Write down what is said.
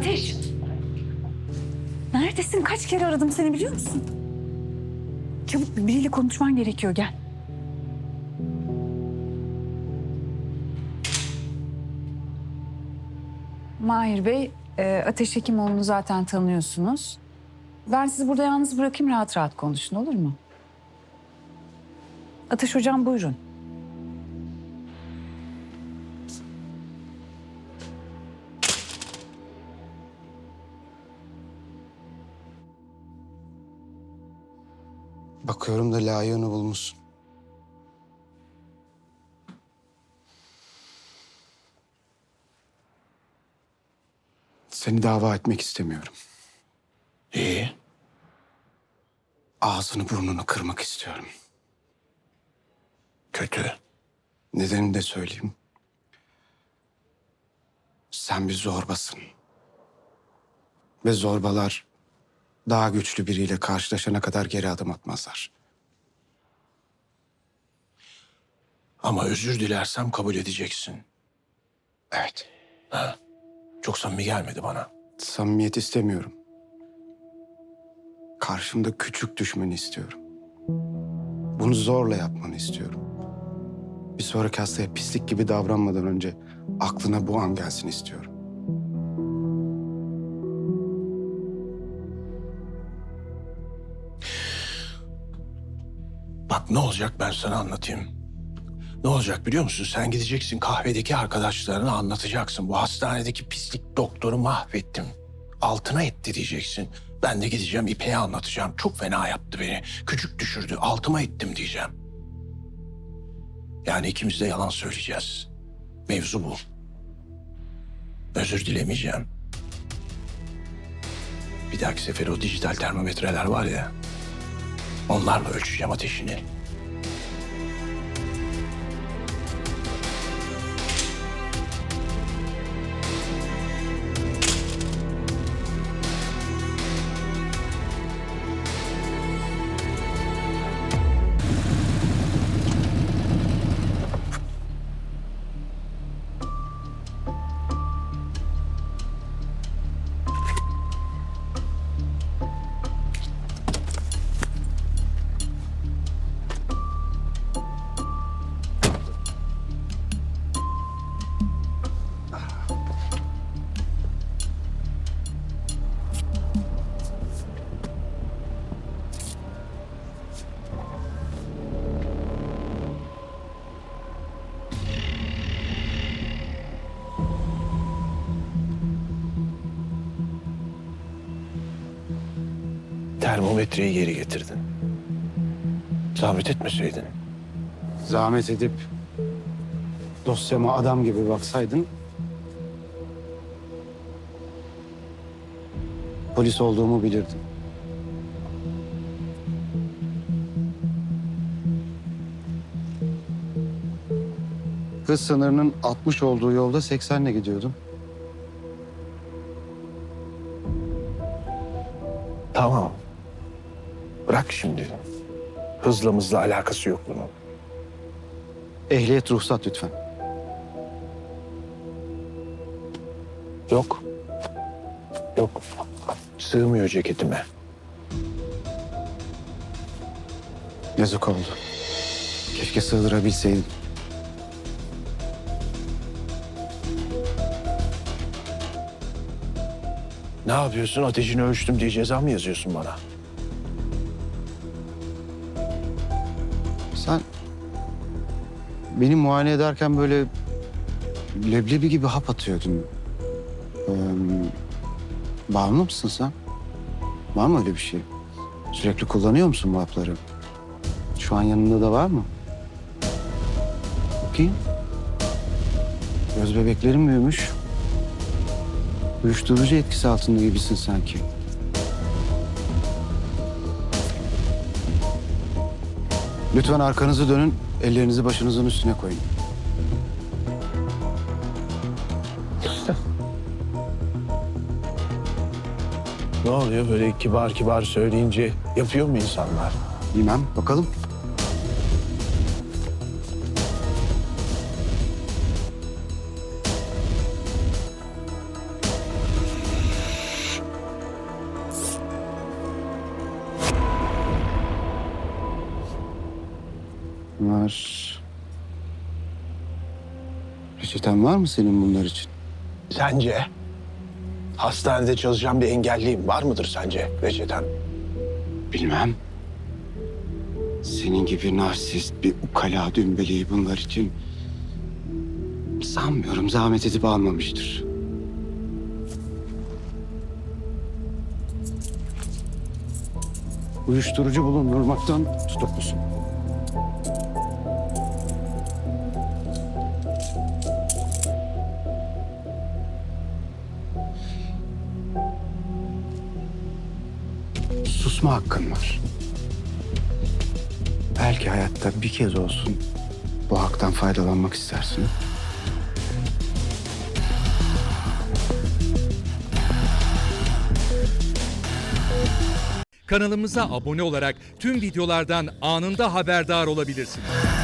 Ateş! Neredesin? Kaç kere aradım seni biliyor musun? Çabuk biriyle konuşman gerekiyor gel. Mahir Bey, e, Ateş Hekimoğlu'nu zaten tanıyorsunuz. Ben sizi burada yalnız bırakayım rahat rahat konuşun olur mu? Ateş Hocam buyurun. Bakıyorum da layığını bulmuşsun. Seni dava etmek istemiyorum. İyi. Ağzını burnunu kırmak istiyorum. Kötü. Nedenini de söyleyeyim. Sen bir zorbasın. Ve zorbalar daha güçlü biriyle karşılaşana kadar geri adım atmazlar. Ama özür dilersem kabul edeceksin. Evet. Çok samimi gelmedi bana. Samimiyet istemiyorum. Karşımda küçük düşmeni istiyorum. Bunu zorla yapmanı istiyorum. Bir sonraki hastaya pislik gibi davranmadan önce aklına bu an gelsin istiyorum. Bak ne olacak ben sana anlatayım. Ne olacak biliyor musun? Sen gideceksin kahvedeki arkadaşlarına anlatacaksın. Bu hastanedeki pislik doktoru mahvettim. Altına etti diyeceksin. Ben de gideceğim İpek'e anlatacağım. Çok fena yaptı beni. Küçük düşürdü. Altıma ettim diyeceğim. Yani ikimiz de yalan söyleyeceğiz. Mevzu bu. Özür dilemeyeceğim. Bir dahaki sefer o dijital termometreler var ya. Onlarla ölçeceğim ateşini. Termometreyi geri getirdin. Zahmet etmeseydin. Zahmet edip dosyama adam gibi baksaydın... ...polis olduğumu bilirdin. Hız sınırının 60 olduğu yolda 80'le gidiyordum. Tamam. Bırak şimdi. Hızla mızla alakası yok bunun. Ehliyet ruhsat lütfen. Yok. Yok. Sığmıyor ceketime. Yazık oldu. Keşke sığdırabilseydim. Ne yapıyorsun? Ateşini ölçtüm diye ceza mı yazıyorsun bana? Beni muayene ederken böyle leblebi gibi hap atıyordun. Ee, bağımlı mısın sen? Var mı öyle bir şey? Sürekli kullanıyor musun bu hapları? Şu an yanında da var mı? Bakayım. Göz bebeklerin büyümüş. Uyuşturucu etkisi altında gibisin sanki. Lütfen arkanızı dönün, ellerinizi başınızın üstüne koyun. Ne oluyor böyle kibar kibar söyleyince yapıyor mu insanlar? Bilmem, bakalım. Var. Reçeten var mı senin bunlar için? Sence? Hastanede çalışan bir engelliyim. Var mıdır sence reçeten? Bilmem. Senin gibi narsist bir ukala dümbeleyi bunlar için sanmıyorum zahmet edip almamıştır. Uyuşturucu bulundurmaktan tutuklusun. Susma hakkın var. Belki hayatta bir kez olsun bu haktan faydalanmak istersin. Kanalımıza abone olarak tüm videolardan anında haberdar olabilirsiniz.